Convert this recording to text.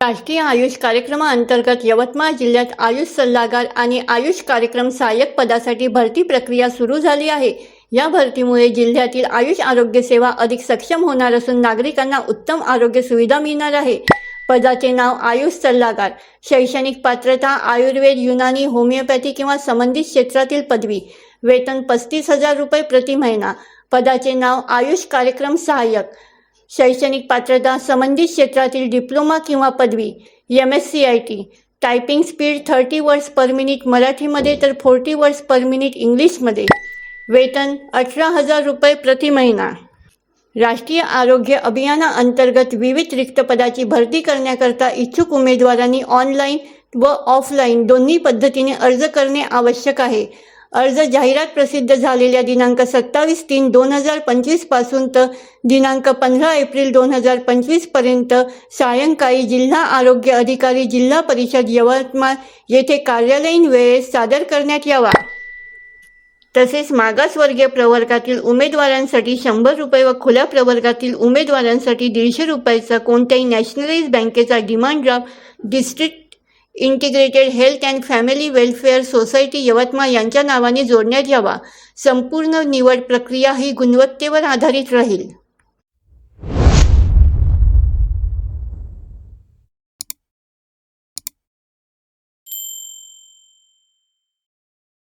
राष्ट्रीय आयुष कार्यक्रमाअंतर्गत यवतमाळ जिल्ह्यात आयुष सल्लागार आणि आयुष कार्यक्रम सहाय्यक पदासाठी भरती प्रक्रिया सुरू झाली आहे. या भरतीमुळे जिल्ह्यातील आयुष आरोग्य सेवा अधिक सक्षम होणार असून नागरिकांना उत्तम आरोग्य सुविधा मिळणार आहे. पदाचे नाव आयुष सल्लागार शैक्षणिक पात्रता आयुर्वेद युनानी होमिओपॅथी किंवा संबंधित क्षेत्रातील पदवी वेतन पस्तीस हजार रुपये प्रति महिना. पदाचे नाव आयुष कार्यक्रम सहाय्यक शैक्षणिक पात्रता संबंधित क्षेत्रातील डिप्लोमा किंवा पदवी M S C I T typing speed thirty words per minute मराठीमध्ये तर फोर्टी वर्ड्स पर मिनिट इंग्लिशमध्ये. वेतन अठरा हजार रुपये प्रति महिना. राष्ट्रीय आरोग्य अभियानाअंतर्गत विविध रिक्त पदाची भरती करण्याकरता इच्छुक उमेदवारांनी ऑनलाईन व ऑफलाईन दोन्ही पद्धतीने अर्ज करणे आवश्यक आहे. अर्ज जाहिरात प्रसिद्ध झालेल्या दिनांक सत्तावीस तीन दोन हजार पंचवीसपासून तर दिनांक पंधरा एप्रिल दोन हजार पंचवीसपर्यंत सायंकाळी जिल्हा आरोग्य अधिकारी जिल्हा परिषद यवतमाळ येथे कार्यालयीन वेळेस सादर करण्यात यावा. तसेच मागासवर्गीय प्रवर्गातील उमेदवारांसाठी शंभर रुपये व खुल्या प्रवर्गातील उमेदवारांसाठी दीडशे रुपयाचा कोणत्याही नॅशनलाइज बँकेचा demand draft district integrated health and family welfare society Yavatmal यांच्या नावाने जोडण्यात यावा. संपूर्ण निवड प्रक्रिया ही गुणवत्तेवर आधारित राहील.